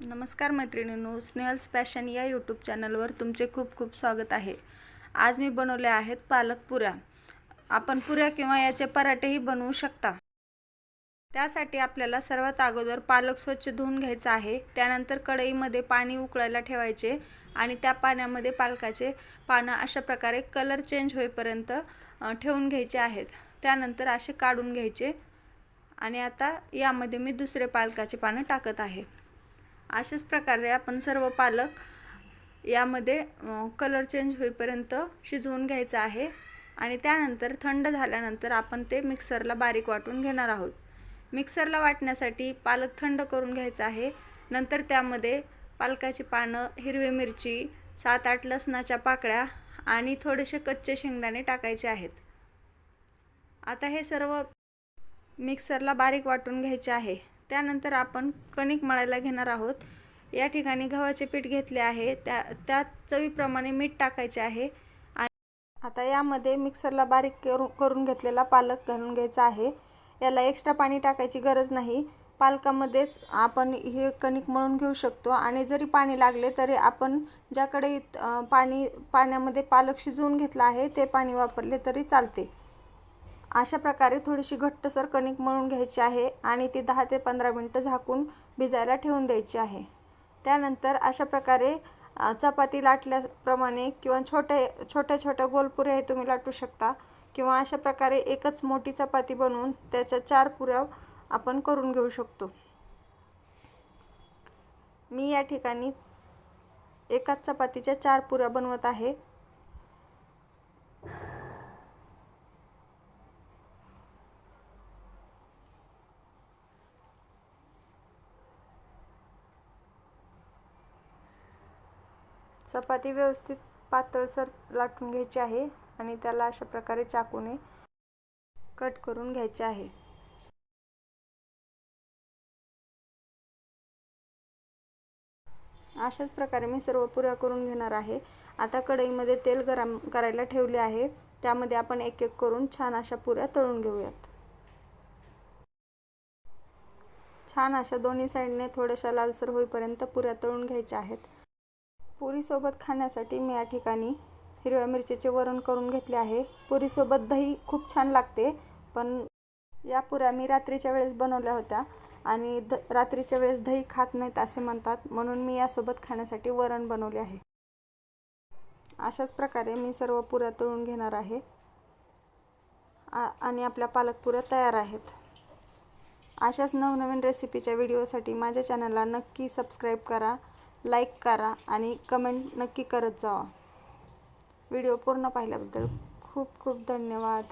नमस्कार मैत्रिणींनो स्नेहल्स पॅशन या यूट्यूब चॅनलवर तुमचे खूप खूप स्वागत आहे. आज मी बनवले आहेत पालक पुऱ्या. आपण पुऱ्या किंवा याचे पराठेही बनवू शकता. त्यासाठी आपल्याला सर्वात अगोदर पालक स्वच्छ धुवून घ्यायचा आहे. त्यानंतर कढईमध्ये पाणी उकळायला ठेवायचे आणि त्या पाण्यामध्ये पालकाचे पानं अशा प्रकारे कलर चेंज होईपर्यंत ठेवून घ्यायचे आहेत. त्यानंतर असे काढून घ्यायचे आणि आता यामध्ये मी दुसरे पालकाचे पानं टाकत आहे. अशाच प्रकारे आपण सर्व पालक यामध्ये कलर चेंज होईपर्यंत शिजवून घ्यायचं आहे आणि त्यानंतर थंड झाल्यानंतर आपण ते मिक्सरला बारीक वाटून घेणार आहोत. मिक्सरला वाटण्यासाठी पालक थंड करून घ्यायचा आहे. नंतर त्यामध्ये पालकाची पानं हिरवी मिरची सात आठ लसणाच्या पाकळ्या आणि थोडेसे कच्चे शेंगदाणे टाकायचे आहेत. आता हे सर्व मिक्सरला बारीक वाटून घ्यायचे आहे. त्यानंतर आपण कणिक मळायला घेणार आहोत. या ठिकाणी गव्हाचे पीठ घेतले आहे. त्या त्यात चवीप्रमाणे मीठ टाकायचे आहे. आणि आता यामध्ये मिक्सरला बारीक करू करून घेतलेला पालक घालून घ्यायचा आहे. याला एक्स्ट्रा पाणी टाकायची गरज नाही. पालकामध्येच आपण हे कणिक मळून घेऊ शकतो. आणि जरी पाणी लागले तरी आपण ज्याकडे पाणी पाण्यामध्ये पालक शिजवून घेतला आहे ते पाणी वापरले तरी चालते. अशा प्रकारे थोडीशी घट्टसर कणिक मळून घ्यायची आहे आणि ती दहा ते पंधरा मिनटं झाकून भिजायला ठेवून द्यायची आहे. त्यानंतर अशा प्रकारे चपाती लाटल्याप्रमाणे किंवा छोट्या छोट्या छोट्या गोलपुऱ्या हे तुम्ही लाटू शकता किंवा अशा प्रकारे एकच मोठी चपाती बनवून त्याच्या चार पुऱ्या आपण करून घेऊ शकतो. मी या ठिकाणी एकाच चपातीच्या चार पुऱ्या बनवत आहे. चपाती व्यवस्थित पातळसर लाटून घ्यायची आहे आणि त्याला अशा प्रकारे चाकूने कट करून घ्यायचे आहे. अशाच प्रकारे मी सर्व पुऱ्या करून घेणार आहे. आता कढईमध्ये तेल गरम करायला ठेवले आहे. त्यामध्ये आपण एक एक करून छान अशा पुऱ्या तळून घेऊयात. छान अशा दोन्ही साईडने थोड्याशा लालसर होईपर्यंत पुऱ्या तळून घ्यायच्या आहेत. पुरीसोबत खाण्यासाठी मी या ठिकाणी हिरव्या मिरचीचे वरण करून घेतले आहे. पुरीसोबत दही खूप छान लागते पण या पुऱ्या मी रात्रीच्या वेळेस बनवल्या होत्या आणि द रात्रीच्या वेळेस दही खात नाहीत असे म्हणतात म्हणून मी यासोबत खाण्यासाठी वरण बनवले आहे. अशाच प्रकारे मी सर्व पुऱ्या तळून घेणार आहे. आ आणि आपल्या पालक पुऱ्या तयार आहेत. अशाच नवनवीन रेसिपीच्या व्हिडिओसाठी माझ्या चॅनलला नक्की सबस्क्राईब करा. लाईक करा आणि कमेंट नक्की करत जावा. व्हिडिओ पूर्ण पाहिल्याबद्दल खूप खूप धन्यवाद.